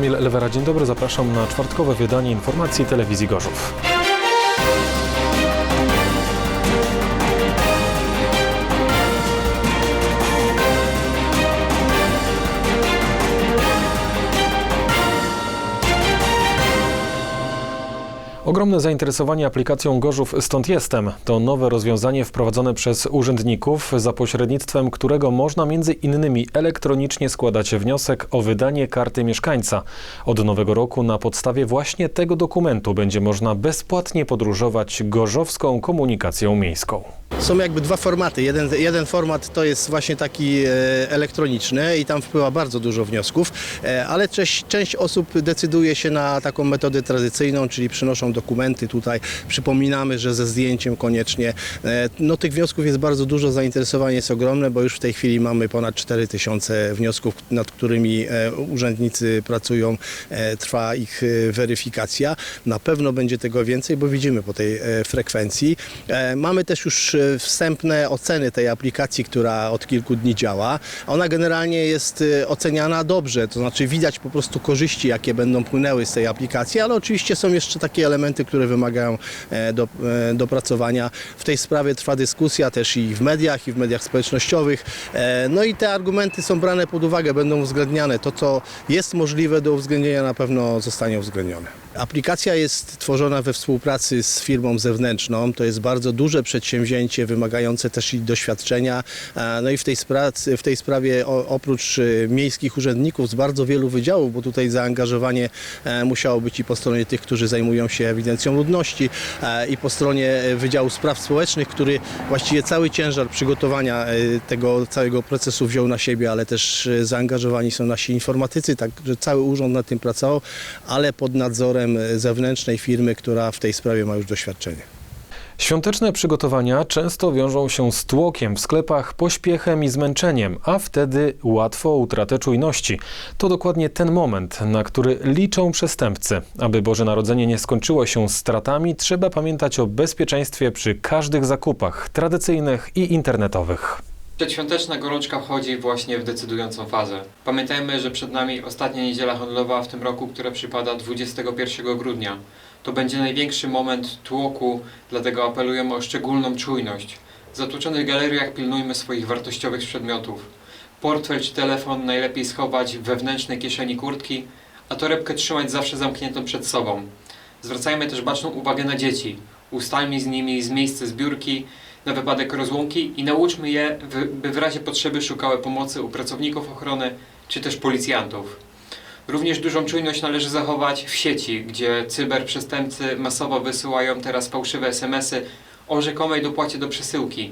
Kamil Lewera, dzień dobry. Zapraszam na czwartkowe wydanie informacji telewizji Gorzów. Ogromne zainteresowanie aplikacją Gorzów Stąd Jestem to nowe rozwiązanie wprowadzone przez urzędników, za pośrednictwem którego można między innymi elektronicznie składać wniosek o wydanie karty mieszkańca. Od nowego roku na podstawie właśnie tego dokumentu będzie można bezpłatnie podróżować gorzowską komunikacją miejską. Są jakby dwa formaty. Jeden, jeden format to jest właśnie taki e, elektroniczny i tam wpływa bardzo dużo wniosków, e, ale część, część osób decyduje się na taką metodę tradycyjną, czyli przynoszą dokumenty tutaj. Przypominamy, że ze zdjęciem koniecznie. E, no tych wniosków jest bardzo dużo, zainteresowanie jest ogromne, bo już w tej chwili mamy ponad 4000 wniosków, nad którymi e, urzędnicy pracują, e, trwa ich weryfikacja. Na pewno będzie tego więcej, bo widzimy po tej frekwencji. Mamy też już wstępne oceny tej aplikacji, która od kilku dni działa. Ona generalnie jest oceniana dobrze, to znaczy widać po prostu korzyści, jakie będą płynęły z tej aplikacji, ale oczywiście są jeszcze takie elementy, które wymagają e, do, e, dopracowania. W tej sprawie trwa dyskusja też i w mediach, i w mediach społecznościowych. E, No i te argumenty są brane pod uwagę, będą uwzględniane. To, co jest możliwe do uwzględnienia, na pewno zostanie uwzględnione. Aplikacja jest tworzona we współpracy z firmą zewnętrzną. To jest bardzo duże przedsięwzięcie, wymagające też i doświadczenia. E, No i w tej, spra- w tej sprawie oprócz e, miejskich urzędników z bardzo wielu wydziałów, bo tutaj zaangażowanie e, musiało być i po stronie tych, którzy zajmują się ewidencją ludności i po stronie Wydziału Spraw Społecznych, który właściwie cały ciężar przygotowania tego całego procesu wziął na siebie, ale też zaangażowani są nasi informatycy, także cały urząd nad tym pracował, ale pod nadzorem zewnętrznej firmy, która w tej sprawie ma już doświadczenie. Świąteczne przygotowania często wiążą się z tłokiem w sklepach, pośpiechem i zmęczeniem, a wtedy łatwo utratę czujności. To dokładnie ten moment, na który liczą przestępcy. Aby Boże Narodzenie nie skończyło się stratami, trzeba pamiętać o bezpieczeństwie przy każdych zakupach tradycyjnych i internetowych. Przedświąteczna gorączka wchodzi właśnie w decydującą fazę. Pamiętajmy, że przed nami ostatnia niedziela handlowa w tym roku, która przypada 21 grudnia. To będzie największy moment tłoku, dlatego apelujemy o szczególną czujność. W zatłoczonych galeriach pilnujmy swoich wartościowych przedmiotów. Portfel czy telefon najlepiej schować w wewnętrznej kieszeni kurtki, a torebkę trzymać zawsze zamkniętą przed sobą. Zwracajmy też baczną uwagę na dzieci. Ustalmy z nimi z miejsce zbiórki na wypadek rozłąki i nauczmy je, by w razie potrzeby szukały pomocy u pracowników ochrony czy też policjantów. Również dużą czujność należy zachować w sieci, gdzie cyberprzestępcy masowo wysyłają teraz fałszywe SMS-y o rzekomej dopłacie do przesyłki.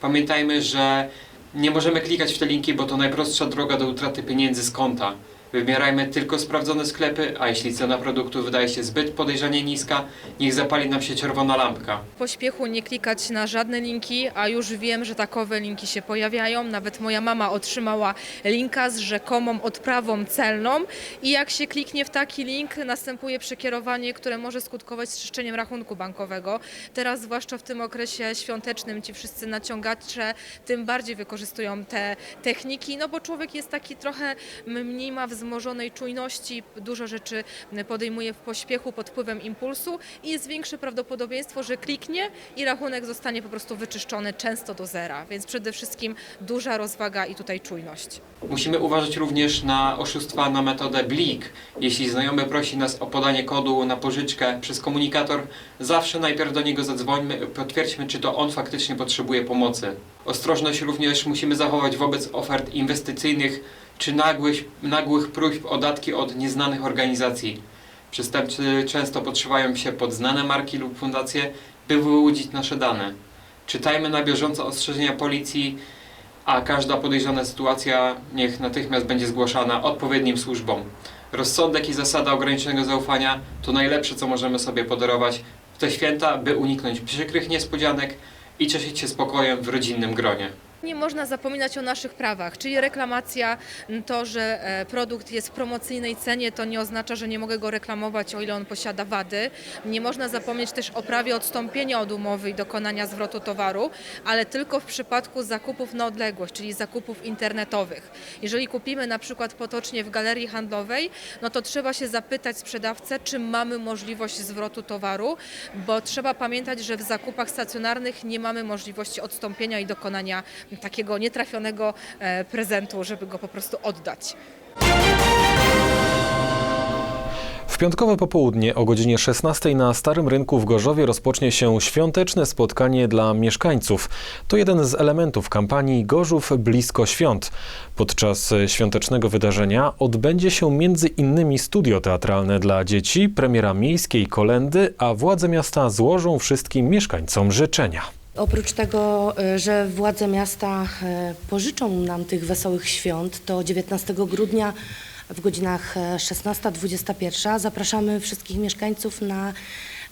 Pamiętajmy, że nie możemy klikać w te linki, bo to najprostsza droga do utraty pieniędzy z konta. Wybierajmy tylko sprawdzone sklepy, a jeśli cena produktu wydaje się zbyt podejrzanie niska, niech zapali nam się czerwona lampka. W pośpiechu nie klikać na żadne linki, a już wiem, że takowe linki się pojawiają. Nawet moja mama otrzymała linka z rzekomą odprawą celną i jak się kliknie w taki link, następuje przekierowanie, które może skutkować czyszczeniem rachunku bankowego. Teraz, zwłaszcza w tym okresie świątecznym, ci wszyscy naciągacze tym bardziej wykorzystują te techniki, no bo człowiek jest taki trochę mniej ma wzmożonej czujności, dużo rzeczy podejmuje w pośpiechu pod wpływem impulsu i jest większe prawdopodobieństwo, że kliknie i rachunek zostanie po prostu wyczyszczony często do zera. Więc przede wszystkim duża rozwaga i tutaj czujność. Musimy uważać również na oszustwa na metodę blik. Jeśli znajomy prosi nas o podanie kodu na pożyczkę przez komunikator, zawsze najpierw do niego zadzwońmy potwierdźmy, czy to on faktycznie potrzebuje pomocy. Ostrożność również musimy zachować wobec ofert inwestycyjnych czy nagłych, nagłych próśb o datki od nieznanych organizacji. Przestępcy często podszywają się pod znane marki lub fundacje, by wyłudzić nasze dane. Czytajmy na bieżąco ostrzeżenia policji, a każda podejrzana sytuacja niech natychmiast będzie zgłaszana odpowiednim służbom. Rozsądek i zasada ograniczonego zaufania to najlepsze, co możemy sobie podarować w te święta, by uniknąć przykrych niespodzianek i cieszyć się spokojem w rodzinnym gronie. Nie można zapominać o naszych prawach, czyli reklamacja, to, że e, produkt jest w promocyjnej cenie, to nie oznacza, że nie mogę go reklamować, o ile on posiada wady. Nie można zapomnieć też o prawie odstąpienia od umowy i dokonania zwrotu towaru, ale tylko w przypadku zakupów na odległość, czyli zakupów internetowych. Jeżeli kupimy na przykład potocznie w galerii handlowej, no to trzeba się zapytać sprzedawcę, czy mamy możliwość zwrotu towaru, bo trzeba pamiętać, że w zakupach stacjonarnych nie mamy możliwości odstąpienia i dokonania takiego nietrafionego e, prezentu, żeby go po prostu oddać. W piątkowe popołudnie o godzinie 16 na Starym Rynku w Gorzowie rozpocznie się świąteczne spotkanie dla mieszkańców. To jeden z elementów kampanii Gorzów blisko świąt. Podczas świątecznego wydarzenia odbędzie się między innymi studio teatralne dla dzieci, premiera miejskiej kolendy, a władze miasta złożą wszystkim mieszkańcom życzenia. Oprócz tego, y, że władze miasta y, pożyczą nam tych wesołych świąt, to 19 grudnia w godzinach e, 16-21 zapraszamy wszystkich mieszkańców na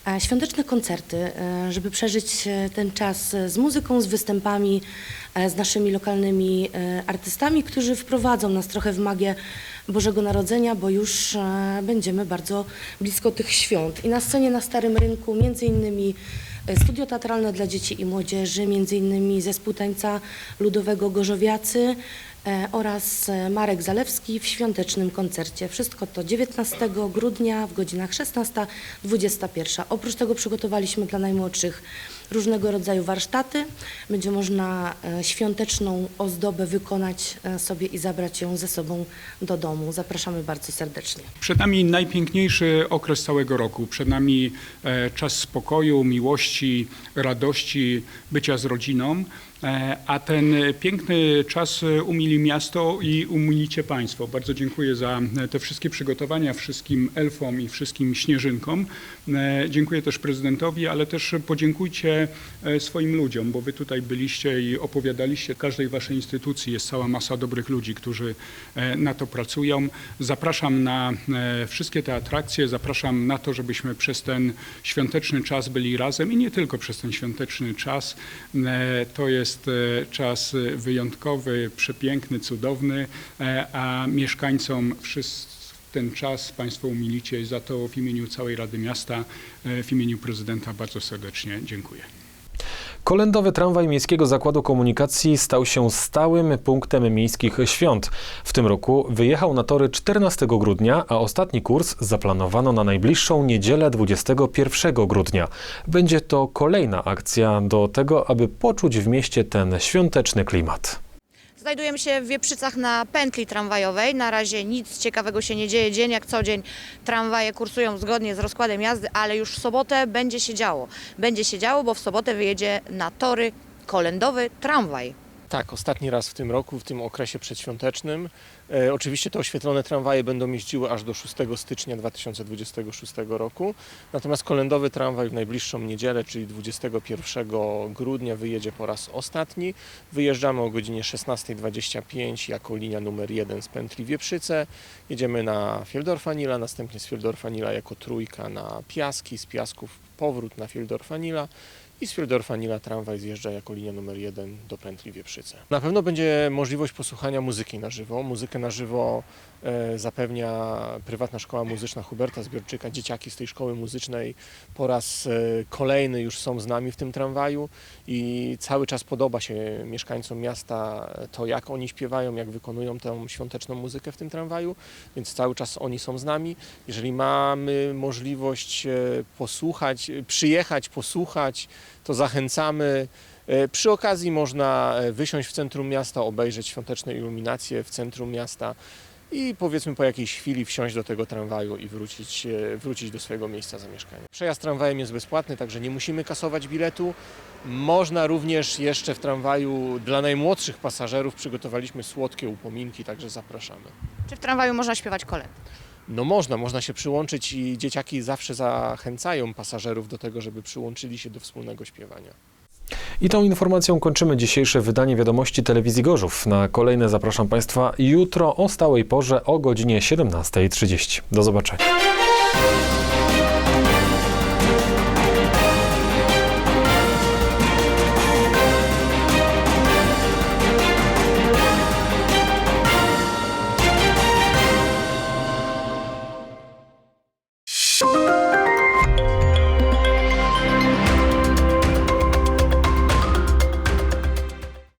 e, świąteczne koncerty, e, żeby przeżyć e, ten czas z muzyką, z występami, e, z naszymi lokalnymi e, artystami, którzy wprowadzą nas trochę w magię Bożego Narodzenia, bo już e, będziemy bardzo blisko tych świąt. I na scenie na Starym Rynku między innymi e, studio teatralne dla dzieci i młodzieży, innymi zespół tańca ludowego Gorzowiacy e, oraz e, Marek Zalewski w świątecznym koncercie. Wszystko to 19 grudnia w godzinach 16-21. Oprócz tego przygotowaliśmy dla najmłodszych różnego rodzaju warsztaty. Będzie można e, świąteczną ozdobę wykonać e, sobie i zabrać ją ze sobą do domu. Zapraszamy bardzo serdecznie. Przed nami najpiękniejszy okres całego roku. Przed nami e, czas spokoju, miłości, radości, bycia z rodziną. E, A ten piękny czas e, umili miasto i umilicie Państwo. Bardzo dziękuję za e, te wszystkie przygotowania, wszystkim elfom i wszystkim śnieżynkom. E, Dziękuję też prezydentowi, ale też podziękujcie e, swoim ludziom, bo Wy tutaj byliście i opowiadaliście. W każdej Waszej instytucji jest cała masa dobrych ludzi, którzy e, na to pracują. Zapraszam na e, wszystkie te atrakcje, zapraszam na to, żebyśmy przez ten świąteczny czas byli razem i nie tylko przez ten świąteczny czas. E, To jest e, czas wyjątkowy, przepiękny, cudowny, e, a mieszkańcom wszyscy ten czas Państwo umilicie za to w imieniu całej Rady Miasta, e, w imieniu prezydenta bardzo serdecznie dziękuję. Kolendowy tramwaj Miejskiego Zakładu Komunikacji stał się stałym punktem miejskich świąt. W tym roku wyjechał na tory 14 grudnia, a ostatni kurs zaplanowano na najbliższą niedzielę 21 grudnia. Będzie to kolejna akcja do tego, aby poczuć w mieście ten świąteczny klimat. Znajdujemy się w Wieprzycach na pętli tramwajowej. Na razie nic ciekawego się nie dzieje. Dzień jak co dzień tramwaje kursują zgodnie z rozkładem jazdy, ale już w sobotę będzie się działo. Będzie się działo, bo w sobotę wyjedzie na tory kolendowy tramwaj. Tak, ostatni raz w tym roku, w tym okresie przedświątecznym. E, oczywiście te oświetlone tramwaje będą jeździły aż do 6 stycznia 2026 roku. Natomiast kolendowy tramwaj w najbliższą niedzielę, czyli 21 grudnia wyjedzie po raz ostatni. Wyjeżdżamy o godzinie 16.25 jako linia numer 1 z pętli Wieprzyce. Jedziemy na Fieldorfa-Nila, następnie z Fieldorfa-Nila jako trójka na Piaski, z Piasków powrót na Fieldorfa-Nila i z Fieldorfa-Nila tramwaj zjeżdża jako linia numer 1 do pętli Wieprzyce. Na pewno będzie możliwość posłuchania muzyki na żywo. Muzykę na żywo e, zapewnia prywatna szkoła muzyczna Huberta Zbiorczyka. Dzieciaki z tej szkoły muzycznej po raz e, kolejny już są z nami w tym tramwaju i cały czas podoba się mieszkańcom miasta to, jak oni śpiewają, jak wykonują tę świąteczną muzykę w tym tramwaju, więc cały czas oni są z nami. Jeżeli mamy możliwość e, posłuchać, przyjechać, posłuchać, to zachęcamy. E, Przy okazji można e, wysiąść w centrum miasta, obejrzeć świąteczne iluminacje w centrum miasta i powiedzmy po jakiejś chwili wsiąść do tego tramwaju i wrócić, e, wrócić do swojego miejsca zamieszkania. Przejazd tramwajem jest bezpłatny, także nie musimy kasować biletu. Można również jeszcze w tramwaju dla najmłodszych pasażerów przygotowaliśmy słodkie upominki, także zapraszamy. Czy w tramwaju można śpiewać kolędy? No można, można się przyłączyć i dzieciaki zawsze zachęcają pasażerów do tego, żeby przyłączyli się do wspólnego śpiewania. I tą informacją kończymy dzisiejsze wydanie wiadomości telewizji Gorzów. Na kolejne zapraszam Państwa jutro o stałej porze o godzinie 17.30. Do zobaczenia.